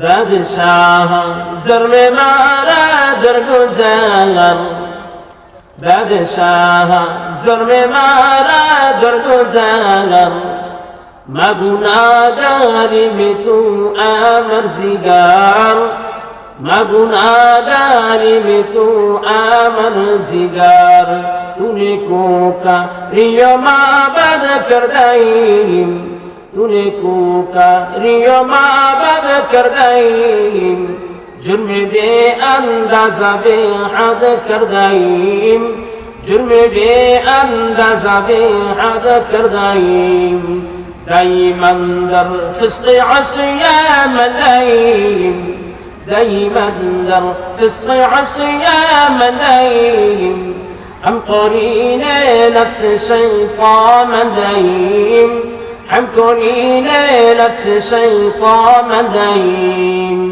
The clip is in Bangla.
বাদশাহ জরমে মারা দরগুজার বাদশাহ জরমে মারা দরগুজার মগুনাগারি মে তু আমার জিগার মগুনাগারি মে তু আমার জিগার তুনে কোকা রিয় মা বাদ কর দাইম تلكوك ريما بذكر دايم جرمي بأنداز بحد كردايم جرمي بأنداز بحد كردايم دايما در فسق عصيام الليم دايما در فسق عصيام الليم عن قرين نفس شيطان دايم هم قرين نفس الشيطان دايم